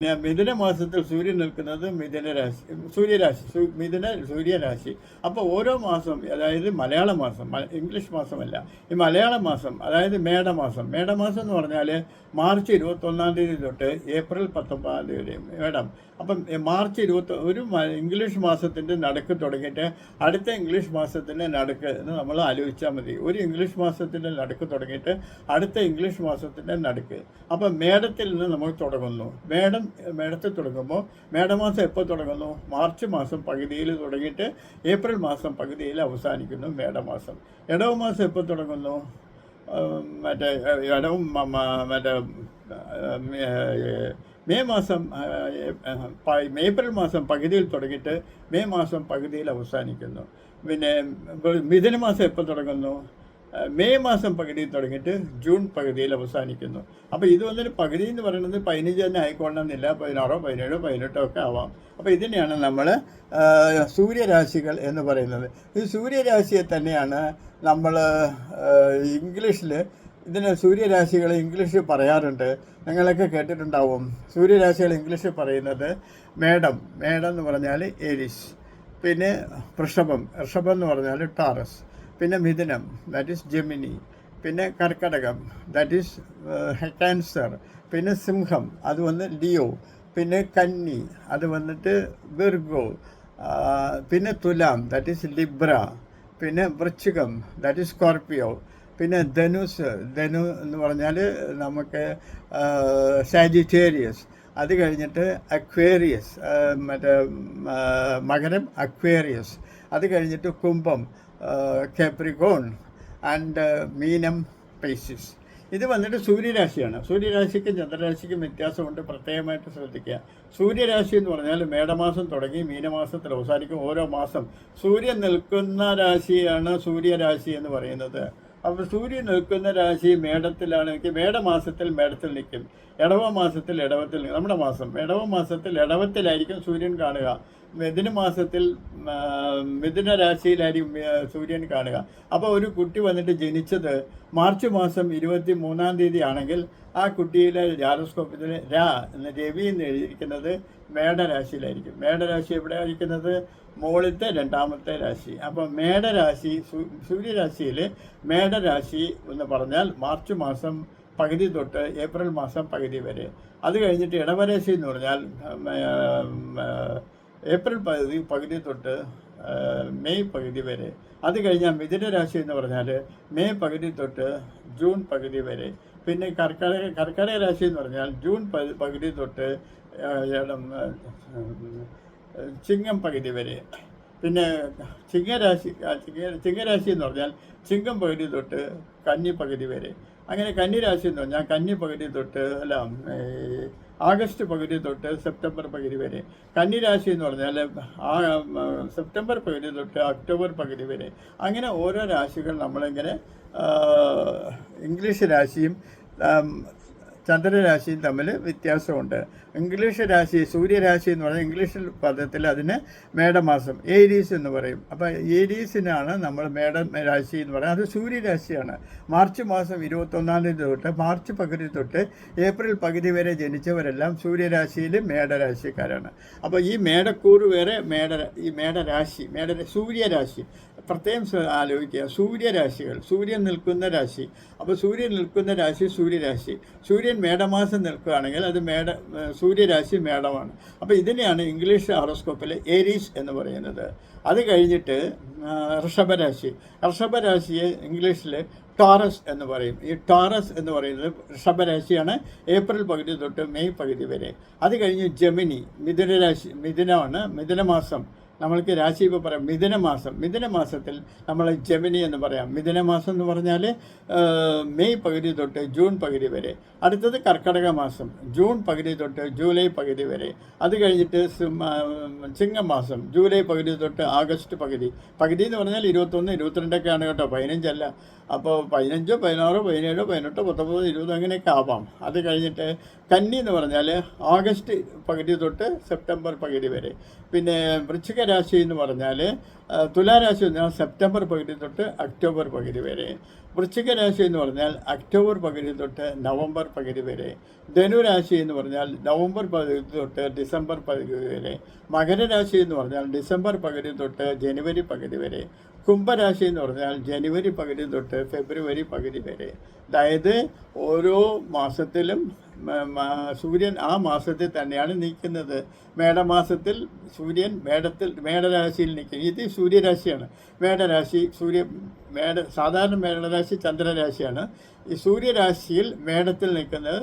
മിഥുന മാസത്തിൽ സൂര്യൻ നിൽക്കുന്നത് മിഥുന രാശി സൂര്യരാശി മിഥുന സൂര്യരാശി. അപ്പോൾ ഓരോ മാസം അതായത് മലയാള മാസം ഇംഗ്ലീഷ് മാസമല്ല ഈ മലയാള മാസം അതായത് മേടമാസം മേടമാസം എന്ന് പറഞ്ഞാൽ മാർച്ച് ഇരുപത്തൊന്നാം തീയതി തൊട്ട് ഏപ്രിൽ പത്തൊമ്പതാം തീയതി വരെ മേടം. അപ്പം മാർച്ച് ഇരുപത്തി ഒരു ഇംഗ്ലീഷ് മാസത്തിന്റെ നടുക്ക് തുടങ്ങിയിട്ട് അടുത്ത ഇംഗ്ലീഷ് മാസത്തിന്റെ നടുക്ക് എന്ന് നമ്മൾ ആലോചിച്ചാൽ മതി. ഒരു ഇംഗ്ലീഷ് മാസത്തിന്റെ നടുക്ക് തുടങ്ങിയിട്ട് അടുത്ത ഇംഗ്ലീഷ് മാസത്തിന്റെ നടുക്ക്. അപ്പം മേടത്തിൽ നിന്ന് നമ്മൾ തുടങ്ങുന്നു. മേടം മേടത്തിൽ തുടങ്ങുമ്പോൾ മേടമാസം എപ്പോൾ തുടങ്ങുന്നു? മാർച്ച് മാസം പകുതിയിൽ തുടങ്ങിയിട്ട് ഏപ്രിൽ മാസം പകുതിയിൽ അവസാനിക്കുന്നു മേടമാസം ഇടവ മാസം എപ്പോൾ തുടങ്ങുന്നു? മറ്റേ ഇടവും മറ്റേ മെയ് മാസം ഏപ്രിൽ മാസം പകുതിയിൽ തുടങ്ങിയിട്ട് മെയ് മാസം പകുതിയിൽ അവസാനിക്കുന്നു. പിന്നെ മിഥുന മാസം എപ്പോൾ തുടങ്ങുന്നു? മെയ് മാസം പകുതിയിൽ തുടങ്ങിയിട്ട് ജൂൺ പകുതിയിൽ അവസാനിക്കുന്നു. അപ്പോൾ ഇത് വന്നിട്ട് പകുതി എന്ന് പറയുന്നത് പതിനഞ്ച് തന്നെ ആയിക്കൊള്ളണമെന്നില്ല. പതിനാറോ പതിനേഴോ പതിനെട്ടോ ഒക്കെ ആവാം. അപ്പോൾ ഇതിനെയാണ് നമ്മൾ സൂര്യരാശികൾ എന്ന് പറയുന്നത്. ഈ സൂര്യരാശിയെ തന്നെയാണ് നമ്മൾ ഇംഗ്ലീഷിൽ ഇതിന് സൂര്യരാശികൾ ഇംഗ്ലീഷിൽ പറയാറുണ്ട്. നിങ്ങളൊക്കെ കേട്ടിട്ടുണ്ടാവും. സൂര്യരാശികൾ ഇംഗ്ലീഷിൽ പറയുന്നത് മേഡം മേഡം എന്ന് പറഞ്ഞാൽ ഏരിസ് പിന്നെ വൃഷഭം. വൃഷഭം എന്ന് പറഞ്ഞാൽ ടാറസ്. പിന്നെ മിഥുനം ദാറ്റ് ഈസ് ജെമിനി പിന്നെ കർക്കടകം ദാറ്റ് ഈസ് ക്യാൻസർ പിന്നെ സിംഹം അത് വന്ന് ലിയോ പിന്നെ കന്നി അത് വന്നിട്ട് വിർഗോ പിന്നെ തുലാം ദാറ്റ് ഈസ് ലിബ്ര പിന്നെ വൃശ്ചികം ദാറ്റ് ഈസ് സ്കോർപ്പിയോ പിന്നെ ധനുസ് ധനു എന്ന് പറഞ്ഞാൽ നമുക്ക് സാജിറ്റേറിയസ് അത് കഴിഞ്ഞിട്ട് അക്വേറിയസ് മറ്റേ മകരം അക്വേറിയസ് അത് കഴിഞ്ഞിട്ട് കുംഭം കാപ്രിക്കോൺ ആൻഡ് മീനം പേസിസ് ഇത് വന്നിട്ട് സൂര്യരാശിയാണ്. സൂര്യരാശിക്കും ചന്ദ്രരാശിക്കും വ്യത്യാസമുണ്ട്. പ്രത്യേകമായിട്ട് ശ്രദ്ധിക്കുക. സൂര്യരാശി എന്ന് പറഞ്ഞാൽ മേടമാസം തുടങ്ങി മീനമാസത്തിൽ അവസാനിക്കും. ഓരോ മാസം സൂര്യൻ നിൽക്കുന്ന രാശിയാണ് സൂര്യരാശി എന്ന് പറയുന്നത്. അപ്പോൾ സൂര്യൻ നിൽക്കുന്ന രാശി മേടത്തിലാണെങ്കിൽ മേടമാസത്തിൽ മേടത്തിൽ നിൽക്കും. ഇടവ മാസത്തിൽ ഇടവത്തിൽ നമ്മുടെ മാസം. ഇടവ മാസത്തിൽ ഇടവത്തിലായിരിക്കും സൂര്യൻ കാണുക. മിഥുന മാസത്തിൽ മിഥുന രാശിയിലായിരിക്കും സൂര്യൻ കാണുക. അപ്പോൾ ഒരു കുട്ടി വന്നിട്ട് ജനിച്ചത് മാർച്ച് മാസം ഇരുപത്തി മൂന്നാം തീയതി ആണെങ്കിൽ ആ കുട്ടിയിലെ ജാലസ്കോപ്പത്തിൽ രാ എന്ന രവി എന്ന് എഴുതിയിരിക്കുന്നത് മേടരാശിയിലായിരിക്കും. മേടരാശി എവിടെ ആയിരിക്കുന്നത് മുകളിലത്തെ രണ്ടാമത്തെ രാശി. അപ്പോൾ മേടരാശി സൂര്യരാശിയിൽ മേടരാശി എന്ന് പറഞ്ഞാൽ മാർച്ച് മാസം പകുതി തൊട്ട് ഏപ്രിൽ മാസം പകുതി വരെ. അത് കഴിഞ്ഞിട്ട് ഇടവരാശി എന്ന് പറഞ്ഞാൽ ഏപ്രിൽ പകുതി പകുതി തൊട്ട് മെയ് പകുതി വരെ. അത് കഴിഞ്ഞാൽ മിഥുന രാശി എന്ന് പറഞ്ഞാൽ മെയ് പകുതി തൊട്ട് ജൂൺ പകുതി വരെ. പിന്നെ കർക്കടക കർക്കടക രാശി എന്ന് പറഞ്ഞാൽ ജൂൺ പകുതി തൊട്ട് ചിങ്ങം പകുതി വരെ. പിന്നെ ചിങ്ങരാശി ചിങ്ങ ചിങ്ങരാശി എന്ന് പറഞ്ഞാൽ ചിങ്ങം പകുതി തൊട്ട് കന്നി പകുതി വരെ. അങ്ങനെ കന്നിരാശി എന്ന് പറഞ്ഞാൽ കന്നി പകുതി തൊട്ട് അല്ല ആഗസ്റ്റ് പകുതി തൊട്ട് സെപ്റ്റംബർ പകുതി വരെ. കന്നിരാശി എന്ന് പറഞ്ഞാൽ ആ സെപ്റ്റംബർ പകുതി തൊട്ട് ഒക്ടോബർ പകുതി വരെ. അങ്ങനെ ഓരോ രാശികൾ നമ്മളിങ്ങനെ ഇംഗ്ലീഷ് രാശിയും ചന്ദ്രരാശിയും തമ്മിൽ വ്യത്യാസമുണ്ട്. ഇംഗ്ലീഷ് രാശി സൂര്യരാശി എന്ന് പറഞ്ഞാൽ ഇംഗ്ലീഷ് പദത്തിൽ അതിന് മേടമാസം ഏരീസ് എന്ന് പറയും. അപ്പോൾ ഏരീസിനാണ് നമ്മൾ മേട രാശി എന്ന് പറയുന്നത്. അത് സൂര്യരാശിയാണ്. മാർച്ച് മാസം ഇരുപത്തൊന്നാം തീയതി തൊട്ട് മാർച്ച് പകുതി തൊട്ട് ഏപ്രിൽ പകുതി വരെ ജനിച്ചവരെല്ലാം സൂര്യരാശിയിൽ മേടരാശിക്കാരാണ്. അപ്പോൾ ഈ മേടക്കൂറ് വേറെ മേട ഈ മേടരാശി മേട സൂര്യരാശി പ്രത്യേകം ആലോചിക്കുക. സൂര്യരാശികൾ സൂര്യൻ നിൽക്കുന്ന രാശി. അപ്പോൾ സൂര്യൻ നിൽക്കുന്ന രാശി സൂര്യരാശി. സൂര്യൻ മേടമാസം നിൽക്കുകയാണെങ്കിൽ അത് മേട സൂര്യരാശി മേടമാണ്. അപ്പോൾ ഇതിനെയാണ് ഇംഗ്ലീഷ് ഹോറോസ്കോപ്പിൽ ഏരീസ് എന്ന് പറയുന്നത്. അത് കഴിഞ്ഞിട്ട് ഋഷഭരാശി. ഋഷഭരാശിയെ ഇംഗ്ലീഷിൽ ടോറസ് എന്ന് പറയും. ഈ ടോറസ് എന്ന് പറയുന്നത് ഋഷഭരാശിയാണ് ഏപ്രിൽ പകുതി തൊട്ട് മെയ് പകുതി വരെ. അത് കഴിഞ്ഞ് ജമിനി മിഥുനരാശി മിഥുനമാണ് മിഥുനമാസം. നമ്മൾക്ക് രാശി ഇപ്പോൾ പറയാം മിഥുനമാസം. മിഥുനമാസത്തിൽ മിഥുന മാസത്തിൽ നമ്മൾ ജമിനി എന്ന് പറയാം. മിഥുനമാസം എന്ന് പറഞ്ഞാൽ മെയ് പകുതി തൊട്ട് ജൂൺ പകുതി വരെ. അടുത്തത് കർക്കടക മാസം. ജൂൺ പകുതി തൊട്ട് ജൂലൈ പകുതി വരെ. അത് കഴിഞ്ഞിട്ട് ചിങ്ങമാസം. ജൂലൈ പകുതി തൊട്ട് ആഗസ്റ്റ് പകുതി. പകുതി എന്ന് പറഞ്ഞാൽ ഇരുപത്തൊന്ന് ഇരുപത്തിരണ്ടൊക്കെയാണ് കേട്ടോ. പതിനഞ്ചല്ല അപ്പോൾ പതിനഞ്ചോ പതിനാറോ പതിനേഴോ പതിനെട്ടോ പത്തൊമ്പതോ ഇരുപതോ അങ്ങനെയൊക്കെ ആവാം. അത് കഴിഞ്ഞിട്ട് കന്നി എന്ന് പറഞ്ഞാൽ ആഗസ്റ്റ് പകുതി തൊട്ട് സെപ്റ്റംബർ പകുതി വരെ. പിന്നെ വൃശ്ചിക രാശി എന്ന് പറഞ്ഞാൽ തുലാരാശി എന്ന് പറഞ്ഞാൽ സെപ്റ്റംബർ പകുതി തൊട്ട് ഒക്ടോബർ പകുതി വരെ. വൃശ്ചിക രാശി എന്ന് പറഞ്ഞാൽ ഒക്ടോബർ പകുതി തൊട്ട് നവംബർ പകുതി വരെ. ധനുരാശി എന്ന് പറഞ്ഞാൽ നവംബർ പകുതി തൊട്ട് ഡിസംബർ പകുതി വരെ. മകരരാശി എന്ന് പറഞ്ഞാൽ ഡിസംബർ പകുതി തൊട്ട് ജനുവരി പകുതി വരെ. കുംഭരാശി എന്ന് പറഞ്ഞാൽ ജനുവരി പകുതി തൊട്ട് ഫെബ്രുവരി പകുതി വരെ. അതായത് ഓരോ മാസത്തിലും സൂര്യൻ ആ മാസത്തിൽ തന്നെയാണ് നിൽക്കുന്നത്. മേടമാസത്തിൽ സൂര്യൻ മേടത്തിൽ മേടരാശിയിൽ നിൽക്കും. ഇത് സൂര്യരാശിയാണ്. മേടരാശി സൂര്യ മേട സാധാരണ മേടരാശി ചന്ദ്രരാശിയാണ്. ഈ സൂര്യരാശിയിൽ മേടത്തിൽ നിൽക്കുന്നത്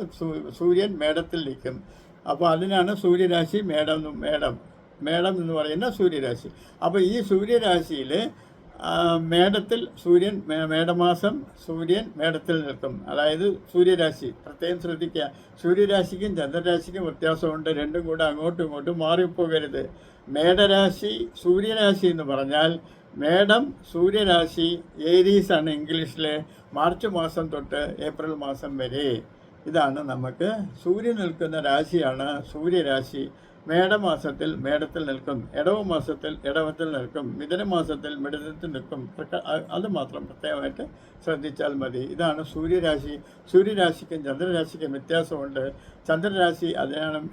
സൂര്യൻ മേടത്തിൽ നിൽക്കും. അപ്പോൾ അതിനാണ് സൂര്യരാശി മേടം മേടം. മേടം എന്ന് പറയുന്ന സൂര്യരാശി. അപ്പോൾ ഈ സൂര്യരാശിയിൽ മേടത്തിൽ സൂര്യൻ മേടമാസം സൂര്യൻ മേടത്തിൽ നിൽക്കും. അതായത് സൂര്യരാശി. പ്രത്യേകം ശ്രദ്ധിക്കുക. സൂര്യരാശിക്കും ചന്ദ്രരാശിക്കും വ്യത്യാസമുണ്ട്. രണ്ടും കൂടെ അങ്ങോട്ടും ഇങ്ങോട്ടും മാറിപ്പോകരുത്. മേടരാശി സൂര്യരാശി എന്ന് പറഞ്ഞാൽ മേടം സൂര്യരാശി ഏരീസ് ആണ് ഇംഗ്ലീഷിൽ മാർച്ച് മാസം തൊട്ട് ഏപ്രിൽ മാസം വരെ. ഇതാണ് നമുക്ക് സൂര്യൻ നിൽക്കുന്ന രാശിയാണ് സൂര്യരാശി. മേടമാസത്തിൽ മേടത്തിൽ നിൽക്കും ഇടവ മാസത്തിൽ ഇടവത്തിൽ നിൽക്കും മിഥുനമാസത്തിൽ മിഥുനത്തിൽ നിൽക്കും. അത് മാത്രം പ്രത്യേകമായിട്ട് ശ്രദ്ധിച്ചാൽ മതി. ഇതാണ് സൂര്യരാശി. സൂര്യരാശിക്കും ചന്ദ്രരാശിക്കും വ്യത്യാസമുണ്ട്. ചന്ദ്രരാശി അതിനാണ്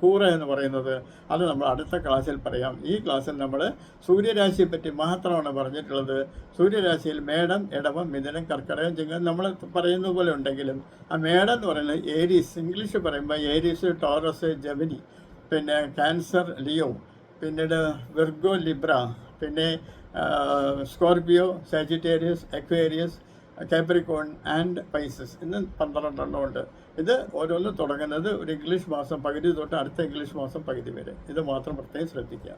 കൂറ എന്ന് പറയുന്നത്. അത് നമ്മൾ അടുത്ത ക്ലാസ്സിൽ പറയാം. ഈ ക്ലാസ്സിൽ നമ്മൾ സൂര്യരാശിയെ പറ്റി മാത്രമാണ് പറഞ്ഞിട്ടുള്ളത്. സൂര്യരാശിയിൽ മേടം ഇടവം മിഥുനം കർക്കടകം ചിങ്ങം നമ്മൾ പറയുന്ന പോലെ ഉണ്ടെങ്കിലും ആ മേടം എന്ന് പറയുന്നത് ഏരീസ് ഇംഗ്ലീഷ് പറയുമ്പോൾ ഏരീസ് ടോറസ് ജമിനി പിന്നെ ക്യാൻസർ ലിയോ പിന്നീട് വിർഗോ ലിബ്ര പിന്നെ Scorpio Sagittarius Aquarius Capricorn and Pisces ഇന്ന് പന്ത്രണ്ടെണ്ണം ഉണ്ട്. ഇത് ഓരോന്ന് തുടങ്ങുന്നത് ഒരു ഇംഗ്ലീഷ് മാസം പകുതി തൊട്ട് അടുത്ത ഇംഗ്ലീഷ് മാസം പകുതി വരെ. ഇത് മാത്രം പ്രത്യേകം ശ്രദ്ധിക്കുക.